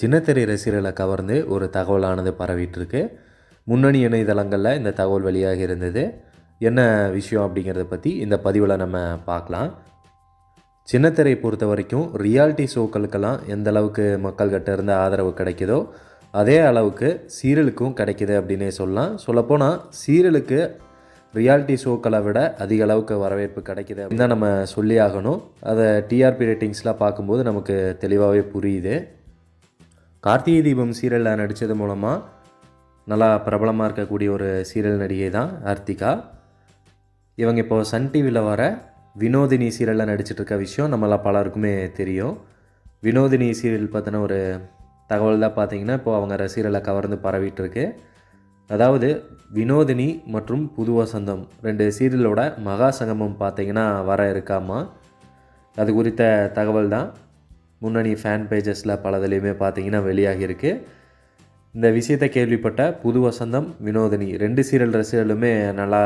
சின்னத்திரை ரசிகர்களை கவர்ந்து ஒரு தகவலானது பரவிட்டுருக்கு. முன்னணி இணையதளங்களில் இந்த தகவல் வெளியாக இருந்தது. என்ன விஷயம் அப்படிங்கிறத பற்றி இந்த பதிவில் நம்ம பார்க்கலாம். சின்னத்திரை பொறுத்த வரைக்கும் ரியாலிட்டி ஷோக்களுக்கெல்லாம் எந்த அளவுக்கு மக்கள்கிட்ட இருந்து ஆதரவு கிடைக்குதோ அதே அளவுக்கு சீரியலுக்கும் கிடைக்கிது அப்படின்னே சொல்லலாம். சொல்லப்போனால் சீரியலுக்கு ரியாலிட்டி ஷோக்களை விட அதிக அளவுக்கு வரவேற்பு கிடைக்கிது அப்படின்னு தான் நம்ம சொல்லி ஆகணும் அதை டிஆர்பி ரேட்டிங்ஸ்லாம் பார்க்கும்போது நமக்கு தெளிவாகவே புரியுது. கார்த்திகை தீபம் சீரியலில் நடித்தது மூலமாக நல்லா பிரபலமாக இருக்கக்கூடிய ஒரு சீரியல் நடிகை தான் ஆர்த்திகா இவங்க இப்போது சன் டிவியில் வர வினோதினி சீரியலில் நடிச்சிட்டு இருக்க விஷயம் நம்மளாம் பலருக்குமே தெரியும். வினோதினி சீரியல் பற்றின ஒரு தகவல் தான் பார்த்தீங்கன்னா இப்போ அவங்க ரசிகர்களை கவர்ந்து பரவிட்டுருக்கு அதாவது வினோதினி மற்றும் புது வசந்தம் ரெண்டு சீரியலோட மகா சங்கமம் பார்த்தீங்கன்னா வர இருக்காமா? அது குறித்த தகவல் தான். முன்னணி ஃபேன் பேஜஸில் பலதுலேயுமே பார்த்தீங்கன்னா வெளியாகியிருக்கு. இந்த விஷயத்தை கேள்விப்பட்ட புது வசந்தம் வினோதினி ரெண்டு சீரியல் ரசிகர்களுமே நல்லா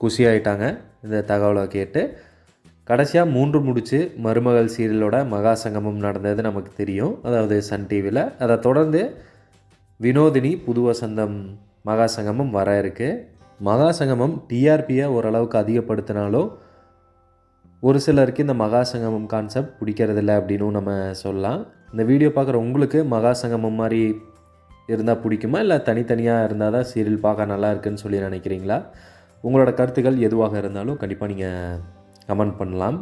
குஷியாயிட்டாங்க. இந்த தகவலை கேட்டு கடைசியாக மூன்று முடிச்சு மருமகள் சீரியலோட மகா சங்கமம் நடந்தது நமக்கு தெரியும். அதாவது சன் டிவியில் அதை தொடர்ந்து வினோதினி புது வசந்தம் மகா சங்கமம் வர இருக்குது மகா சங்கமம் டிஆர்பியை ஓரளவுக்கு அதிகப்படுத்தினாலும் ஒரு சிலருக்கு இந்த மகா சங்கமம் கான்செப்ட் பிடிக்கிறதில்ல அப்படின்னும் நம்ம சொல்லலாம். இந்த வீடியோ பார்க்குற உங்களுக்கு மகா சங்கமம் மாதிரி இருந்தால் பிடிக்குமா? இல்லை தனித்தனியாக இருந்தால் தான் சீரியல் பார்க்க நல்லா இருக்குன்னு சொல்லி நினைக்கிறீங்களா? உங்களோட கருத்துக்கள் எதுவாக இருந்தாலும் கண்டிப்பாக நீங்கள் கமெண்ட் பண்ணலாம்.